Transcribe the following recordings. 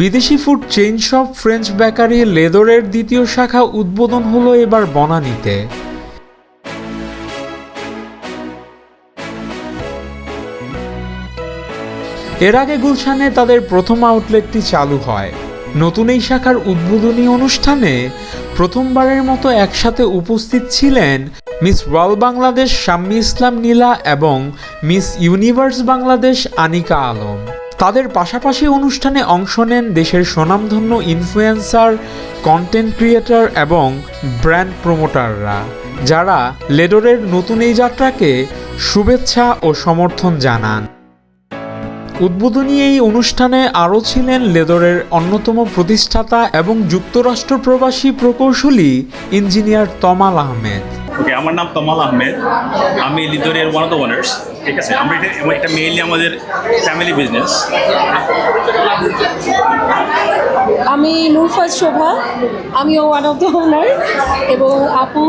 বিদেশি food chain shop French bakery লেদরের দ্বিতীয় শাখা উদ্বোধন হলো এবার বনানীতে। এর আগে গুলশানে তাদের প্রথম আউটলেটটি চালু হয়। নতুন এই শাখার উদ্বোধনী অনুষ্ঠানে প্রথমবারের মতো একসাথে উপস্থিত ছিলেন মিস ওয়ার্ল্ড বাংলাদেশ শাম্মী ইসলাম নীলা এবং মিস ইউনিভার্স বাংলাদেশ আনিকা আলম। তাদের পাশাপাশি অনুষ্ঠানে অংশ নেন দেশের স্বনামধন্য ইনফ্লুয়েন্সার কন্টেন্ট ক্রিয়েটর এবং ব্র্যান্ড প্রমোটাররা যারা লেডরের নতুন এই যাত্রাকে শুভেচ্ছা ও সমর্থন জানান। উদ্বোধনী এই অনুষ্ঠানে আরও ছিলেন লেদরের অন্যতম প্রতিষ্ঠাতা এবং যুক্তরাষ্ট্র প্রবাসী প্রকৌশলী ইঞ্জিনিয়ার তমাল আহমেদ। ওকে আমার নাম তমাল আহমেদ আমি লিদরের ওয়ান অফ দ্য ওনার্স ঠিক আছে আমরা এটা এটা মেইনলি আমাদের ফ্যামিলি বিজনেস আমি নুরফাজ শোভা আমিও ওয়ান অফ দ্য ওনার এবং আপু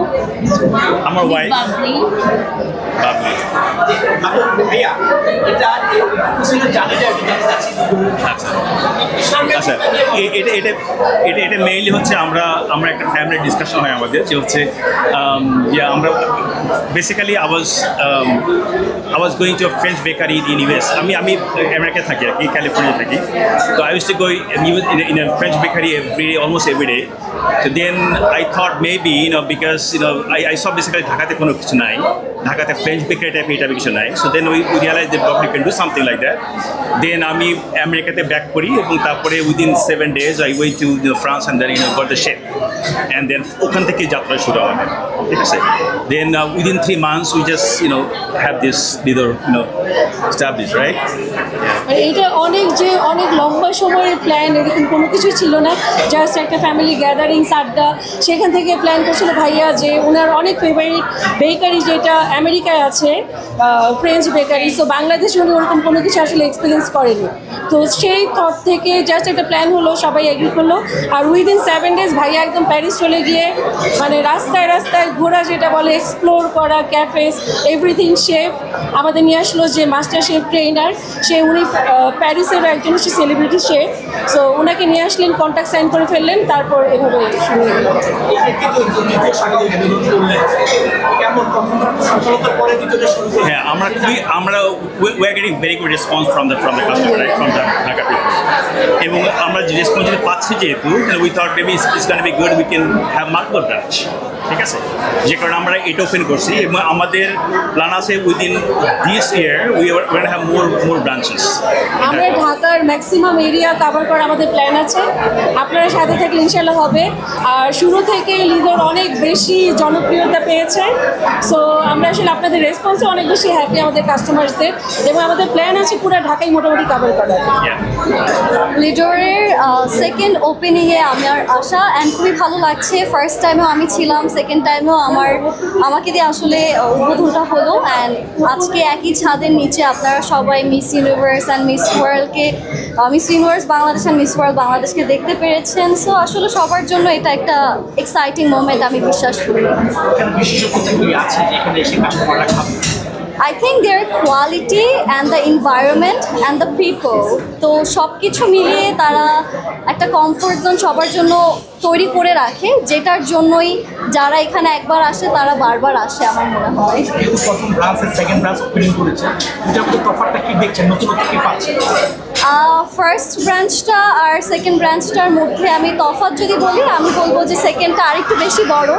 আমার ওয়াইফ বাবলি বাবলি আচ্ছা আচ্ছা এটা এটা এটা এটা মেইনলি হচ্ছে আমরা আমরা একটা ফ্যামিলি ডিসকাশন হয় আমাদের যে হচ্ছে um, আমরা basically always always going to French bakery in US আমি আমি আমেরিকায় থাকি আর কি ক্যালিফোর্নিয়া থাকি। তো I use to go in a French bakery every almost every day তো then I thought maybe you know because you know I I সব বেসিক্যালি ঢাকাতে কোনো কিছু নাই। ঢাকাতে ফ্রেঞ্চ বেকারি টাইপ এই টাইপের কিছু নাই। So then we realise that probably can do something like that then আমি আমেরিকাতে ব্যাক করি এবং তারপরে within seven days I way to France and then you got the shape and then ওখান থেকে যাত্রা শুরু আমাদের ঠিক আছে? Then within three months we just you know have this leader you establish right আর এটা অনেক যে অনেক লম্বা সময়ের প্ল্যান এরকম কোনো কিছু ছিল না। জাস্ট একটা ফ্যামিলি গ্যাদারিংস আড্ডা সেখান থেকে প্ল্যান করছিল ভাইয়া যে ওনার অনেক ফেভারিট বেকারি যেটা আমেরিকায় আছে ফ্রেঞ্চ বেকারি তো বাংলাদেশে উনি ওরকম কোনো কিছু আসলে এক্সপিরিয়েন্স করেনি। তো সেই থট থেকে জাস্ট একটা প্ল্যান হলো, সবাই এগ্রি করল। আর উইদিন সেভেন ডেজ ভাইয়া একদম প্যারিস চলে গিয়ে মানে রাস্তায় রাস্তায় ঘোরা যেটা বলে এক্সপ্লোর করা ক্যাফেস এভরিথিং শেফ আমাদের নিয়ে আসলো যে মাস্টার শেফ ট্রেনার সে উনি প্যারিসের একজন সে সেলিব্রিটি সে সো ওনাকে নিয়ে আসলেন কন্ট্যাক্ট সাইন করে ফেললেন, তারপর এভাবে শুরু করলেন হ্যাঁ আমরা খুবই, আমরা getting very good response from the from the customer right from the Dhaka people এবং আমরা যে রেসপন্স যদি পাচ্ছি যেহেতু we thought maybe it's can be good we can have multiple branch ঠিক আছে? যে কারণে আমরা এটা ওপেন করছি এবং আমাদের প্ল্যান আছে উইদিন দিস ইয়ার ব্রাঞ্চেস আমরা ঢাকার ম্যাক্সিমাম এরিয়া কভার করার আমাদের প্ল্যান আছে। আপনারা সাথে থাকলে ইনশাল্লাহ হবে। আর শুরু থেকে লিডার অনেক বেশি জনপ্রিয়তা পেয়েছে। সো আমরা আসলে আপনাদের রেসপন্সে অনেক বেশি হ্যাপি আমাদের কাস্টমার্সদের এবং আমাদের প্ল্যান আছে পুরো ঢাকাই মোটামুটি কভার করার। লিডোরের সেকেন্ড ওপেনিংয়ে আমার আসা অ্যান্ড খুবই ভালো লাগছে। ফার্স্ট টাইমেও আমি ছিলাম সেকেন্ড টাইমেও আমার আমাকে দিয়ে আসলে উদ্বোধনটা হলো। অ্যান্ড আজকে একই ছাদের নিচে আপনারা সবাই Miss Universe and Miss ওয়ার্ল্ডকে Miss Universe Bangladesh and Miss World বাংলাদেশকে দেখতে পেরেছেন। সো আসলে সবার জন্য এটা একটা এক্সাইটিং মোমেন্ট আমি বিশ্বাস করি। I think their quality and the environment and the people তো সব কিছু মিলিয়ে তারা একটা কমফোর্ট জোন সবার জন্য তৈরি করে রাখে, যেটার জন্যই যারা এখানে একবার আসে, তারা বারবার আসে আমার মনে হয়। ফার্স্ট ব্রাঞ্চটা আর সেকেন্ড ব্রাঞ্চটার মধ্যে আমি তফাৎ যদি বলি, আমি বলব যে সেকেন্ডটা আরেকটু বেশি বড়,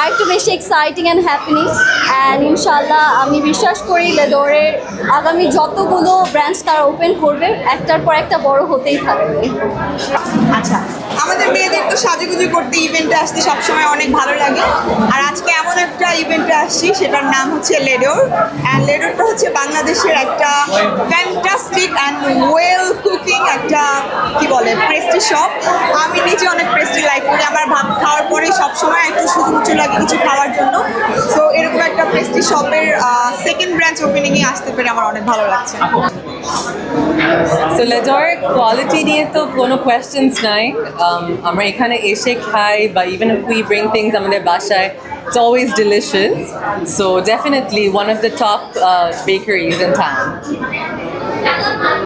আরেকটু বেশি এক্সাইটিং অ্যান্ড হ্যাপিনিং অ্যান্ড ইনশাল্লাহ আমি বিশ্বাস করি লেদোরের আগামী যতগুলো ব্রাঞ্চ তারা ওপেন করবে, একটার পর একটা বড় হতেই থাকবে। আচ্ছা আমাদের মেয়েদের তো সাজুগুজু করতে ইভেন্টে আসতে সবসময় অনেক ভালো লাগে। আর আজকে আসছি, সেটার নাম হচ্ছে লেডোর। অ্যান্ড লেডোরটা হচ্ছে বাংলাদেশের একটা ফ্যান্টাস্টিক অ্যান্ড ওয়েল কুকিং একটা, কি বলে প্রেস্টি শপ আমি নিজে অনেক প্রেস্টি লাইক করি। আমার ভাত খাওয়ার পরে সবসময় একটু সুযোগ উঁচু লাগে কিছু খাওয়ার জন্য। সো এরকম একটা প্রেস্টি শপের সেকেন্ড ব্রাঞ্চ ওপেনিংয়ে আসতে পেরে আমার অনেক ভালো লাগছে। সো লেদর কোয়ালিটি নিয়ে তো কোনো কোয়েশ্চেন্স নাই। Um, আমরা এখানে এসে খাই বা ইভেন উই ব্রিং থিংস আমাদের বাসায় It's always delicious. So definitely one of the top uh, bakeries in.